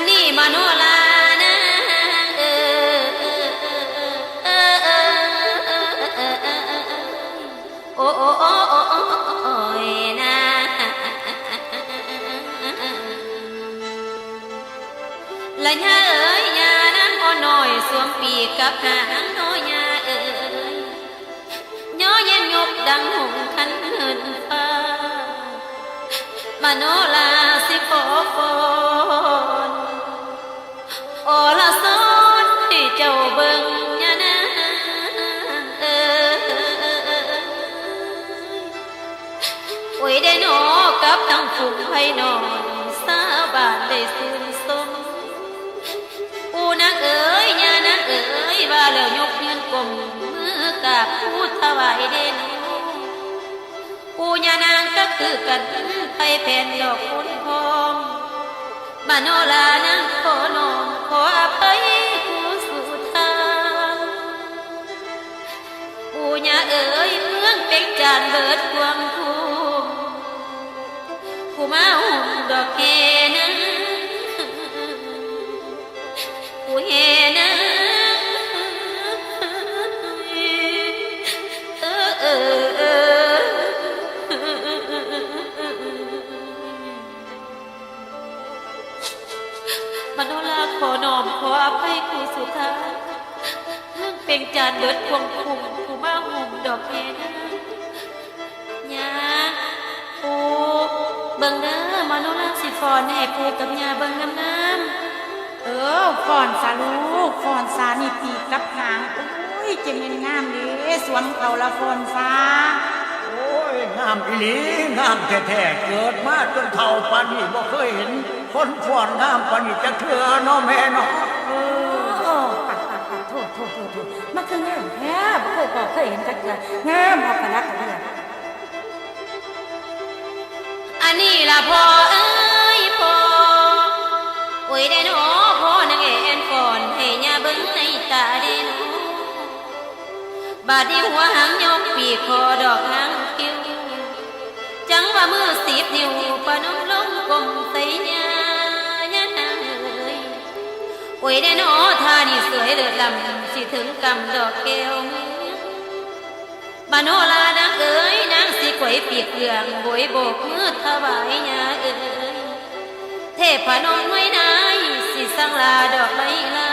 นนี้มโนลานะเออเออเออเออเออเออเออโอ้โอ้โอ้โอ้โอ้โอ้ยนะละยาเอ้ยยานั้นอ่อนน้อยสวมปีกกับหางน้อยยาเอ้ยย่อเย็นยกดังหงคันเหินฟ้ามโนลาสิขอฟอนโอ ละสอนให้เจ้าเบิ่งยะนะเออโอ้ยได้หนอกับทั้งฝูงไพนอนสาบานได้สื่น มโน มขออภัยคือสุดท้ายเรื่องเป็นจานเบิดควงคุมผู้มาหุ่มดอกเฮนะยาปูเบิ่งเด้อมโนลาสิฟอนให้ปูกับยาเบิ่งงามเออฟอนสาลูกฟอนสานี่ปีกกับหางโอ้ยเจะเป็นงามเลยสวมเขาละฟอนฟ้าโอ้ยงามอีหลีงามแท้ๆเกิดมาจนเท่าปานนี้บ่เคยเห็น คนฟ้อนงามปานนี้จะเถื่อเนาะแม่เนาะ เออปัดปัดปัดโทษโทษโทษโทษมันคืองามแท้บ่เคยบอกเคยเห็นจักเทื่องามเอากระลักกระเดียอันนี้ล่ะพ่อเอ้ยพ่อโอ้ยได้หนอพ่อนางเอ็นฟอนให้ยาเบิ่งในตาได้หนอบาดนี้หัวหางยกปีกคอดอกหางคิ้วจังว่ามือสีบนิ้วปะน ยได้นอท่านี่สวยเลิศลำสิถึงกำดอกแก้วบานโนลานางเอ๋ยนางสิกวยปีกเกลืองบวยโบกมือถวายยาเอ๋ยเทพนมไว้นายสิสังลาดอกไม้ลา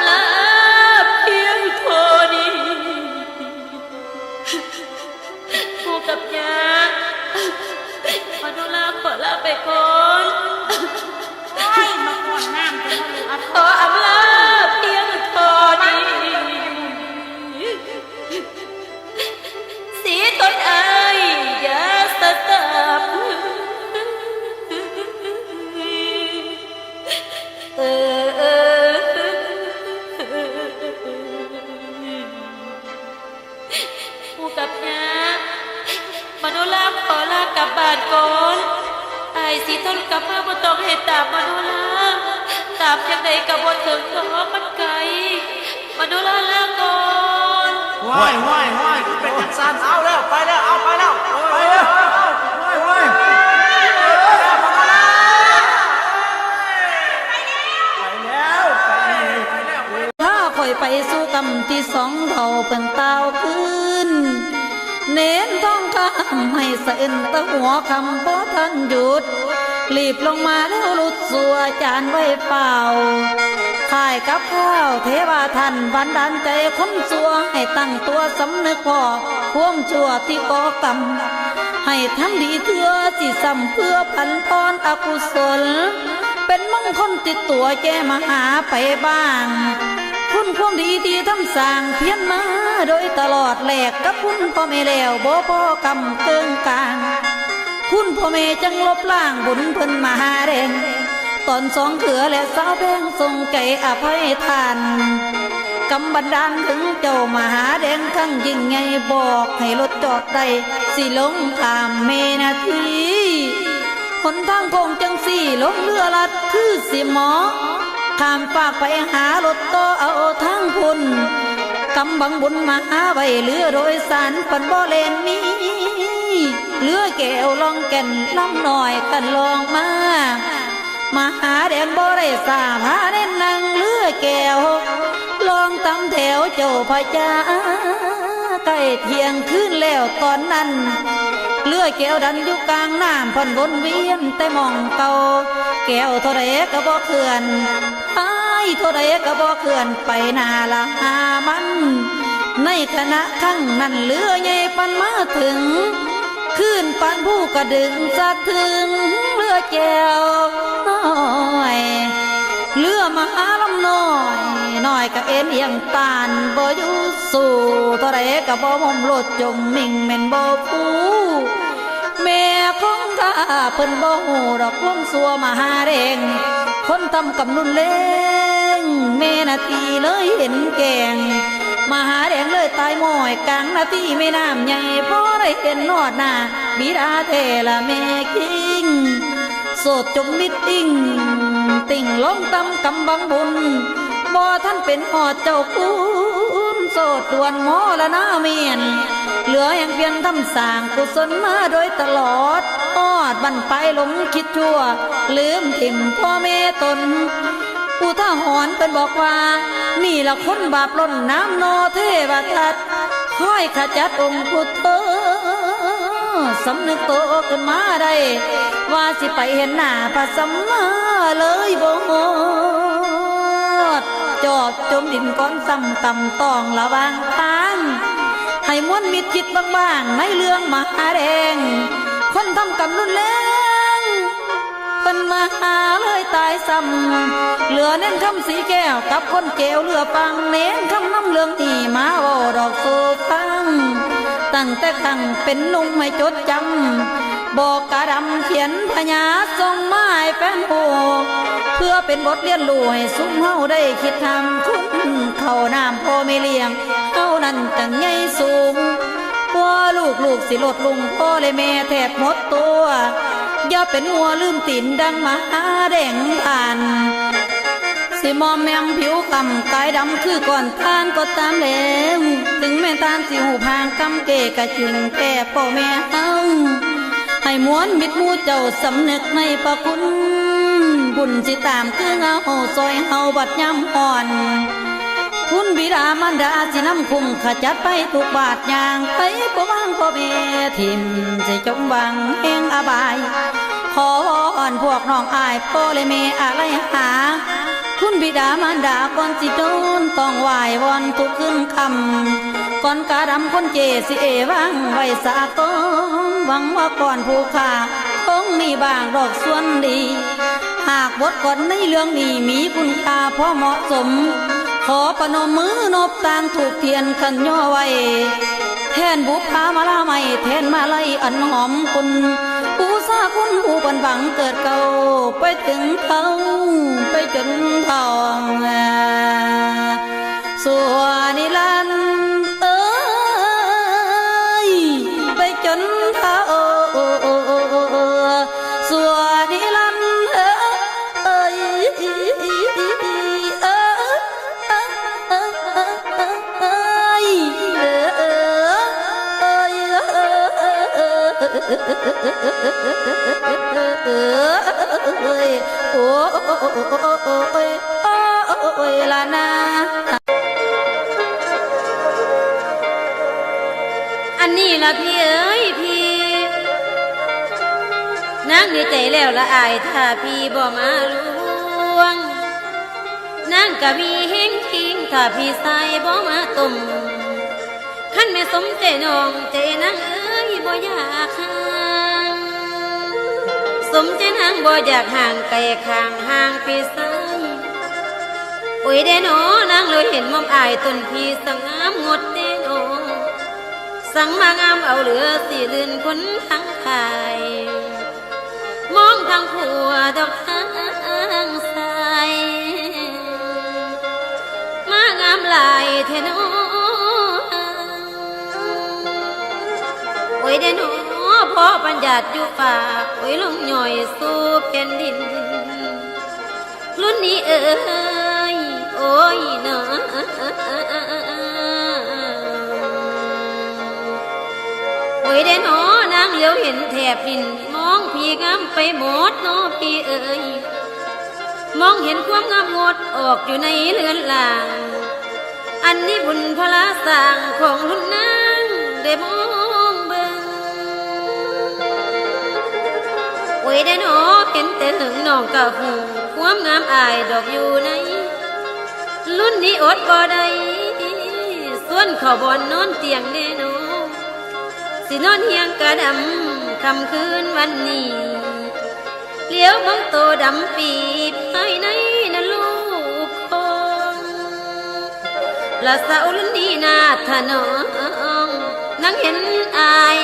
ขอ ห้อยห้อยห้อยเป็นจังซั่นเอาแล้วไปแล้วเอาไปแล้วไปแล้วห้อยห้อยไปแล้วไปไปแล้วถ้าคอยไปสู่กำที่สองเท่าเป็นเต้าขึ้น เน้นต้องคำให้สะอื่นตะหัวคำเพราะท่านหยุดรีบลงมาแล้วลุดสัวจานไว้เปล่า ขายกับข้าวเทวาท่านบันดาลใจคนสัวให้ตั้งตัวสำนึกพอความชั่วที่ก่อกรรมให้ทำดีเถื่อสิซ้ำเพื่อพันตออกุศล เป็นมงคลติดตัวแกมาหาไปบ้าง คุณความดีที่ทำสร้างเพียนมา โดยตลอดแหลกกับคุณพ่อแม่แล้วบ่พ่อกำเกิงกลาง คุณพ่อแม่จังลบล้างบุญเพิ่นมาหาแรง ตอนสองเขือและสาวแพงทรงใจอภัยทานกำบันดาลถึงเจ้ามหาแดงทั้งยิ่งใหญ่บอกให้รถจอดได้สิลงขามเมนาทีหนทางคงจังสี่ลงเรือลัดคือสิหมอข้ามฝากไปหารถต่อเอาทางพุ่นกำบังบุญมาหาไว้เรือโดยสารปันบ่เลนมีเรือแก้วลองแก่นลำหน่อยกันลองมา มาหาแดงบ่ได้สาพาเด่นนั่งเรือแก้วลองตำแถวเจ้าพระจาใกล้เที่ยงคืนแล้วตอนนั้นเรือแก้วดันอยู่กลางน้ำพันวนเวียนแต่มองเก่าแก้วเท่าไรก็บ่เขื่อนไอ้เท่าไรก็บ่เขื่อนไปนาละหามัน ในขณะข้างนั้นเรือใหญ่ปันมาถึง ขึ้นปันผู้กระดึงจะถึง รือแก้วน้อยเรือมาหาลำน้อยน้อยก็เอ็นเอียงตานบ่อยู่สู่เท่าไรก็บ่มมโลดจมมิ่งเม่นบ่ผู้แม่ของข้าเพิ่นบ่ฮู้ดอกลมสัวมาหาแดงคนทำกับนุ่นเล้งแม่นาทีเลยเห็นแกงมาหาแดงเลยตายมอยกลางนาทีไม่น้ำใหญ่พอได้เห็นนอดหน้าบิดาเทละแม่คิง โสดจมมิดดิ่ง ติ่งลงตำกำบังบุญบ่ท่านเป็นหอดเจ้าคุณโสดดวนหมอละนาเมียน เหลืออย่างเพียงทำสร้างกุศลมาโดยตลอดอดบันไปหลงคิดชั่ว ลืมถิ่มพ่อแม่ตนอุทาหรณ์เป็นบอกว่า นี่ละคนบาปล้นน้ำโนเทวทัตค่อยขจัดองค์พุทธ สำนึกโตขึ้นมาได้ว่าสิไปเห็นหน้าพระสัมมาเลยบ่หมดจอบจมดินก้อนซ้ำต่ำต้องระวางทางให้มวนมิดคิดบ้างๆในเรื่องมหาแดงคนทำกรรมรุนแรงเพิ่นมาหาเลยตายซ้ำเหลือเน้นคำสีแก้วกับคนเกลวเรือปังเน้นคำน้ำเลืองที่มาเว่ดอกโซฟัง ตั้งแต่ขังเป็นนุ่มไม่จดจำบอกกระดำเขียนพญาทรงไม้แฟนโอเพื่อเป็นบทเรียนรู้ให้สุมเฮาได้คิดทำคุณเข้าน้ำพ่อไม่เลี้ยงเฮานั้นจังใหญ่สูงกลัวลูกลูกสิลดลุงพ่อเลยแม่แทบหมดตัว อย่าเป็นหัวลืมตีนดังหมาแดงผ่าน สิมอมแมมผิวคำกายดำคือก่อนทานก็ตามแล้วถึงแม่ตานสิหูพางกำเกกะจึงแก่พ่อแม่เฮาให้ม้วนมิดมูเจ้าสำนึกในพระคุณ บุญสิตามคือเงาซอยเฮาบัดย้ำอ่อนคุณบิดามารดาสิน้ำคุ้มขจัดไปทุกบาทยางไปก็วางก็เมทิมสิจมวังแห่งอบาย ขอวอนพวกน้องอายพ่อเลยเมอะไรหา คุณบิดามารดาก่อนสิโดนต้องไหววอนทุกขึ้นคำก่อนกาดำคนเจสิเอวังไว้สาตมหวังว่าก่อนผู้ขาคงมีบางดอกส่วนดี หากบทก่อนในเรื่องนี้มีคุณค่าพอเหมาะสม ขอประนมมือนบต่างถูกเทียนขันย่อไว้แทนบุพามาลาไม่แทนมาไลยอันหอมคุณ คุณผู้บันบังเกิดเก่าไปถึงเขาไปจ เอ้ยไปจนเท่าส่วนนิรันดร์เอ้ยเอ้ยเอ้โอ้ยโอ้ยละนาอันนี้ละพี่เอ้ยพี่นางดีใจแล้วละอายถ้าพี่บ่มาลวงนางกะมีเฮงคิงถ้าพี่ใส่บ่มาตุ่มขั้นแม่สมใจน้องใจนางเอ้ยบ่อยากหา สมใจนางบ่อยากห่างไกลข้างห่างพี่ใส่โอ้ยเด้อนอนางเลยเห็นมอมอายต้นพี่สงงามงดเด้อนอสั่งมางามเอาเหลือสีลื่นคนทั้งไทยมองทางผัวดอกทางใสมางามลายเทนอโอ้ยเดนอ พอปัญญาติอยู่ป่าโอ้ยลงหน่อยสู่แผ่นดิน รุ่นนี้เอ้ยโอ้ยเนาะโอ้ยได้หนอนางเหลียวเห็นแถบดิน มองพี่งามไปหมดเนาะพี่เอ้ยมองเห็นความงามงดออกอยู่ในเรือนหลาง อันนี้บุญพระสร้างของรุ่นนางได้มอง ยได้หนอเห็นแต่หึงน้องกะหูความงามอายดอกอยู่ใน รุ่นนี้อดบ่ได้ส่วนขอบอนนอนเตียงแน่นอนสินอนเฮียงกระดำคำคืนวันนี้เลี้ยวมองโตดำปีบภายในนั้นลูกคงละสาวลุ่นดีนาถนอมนั่งเห็นอาย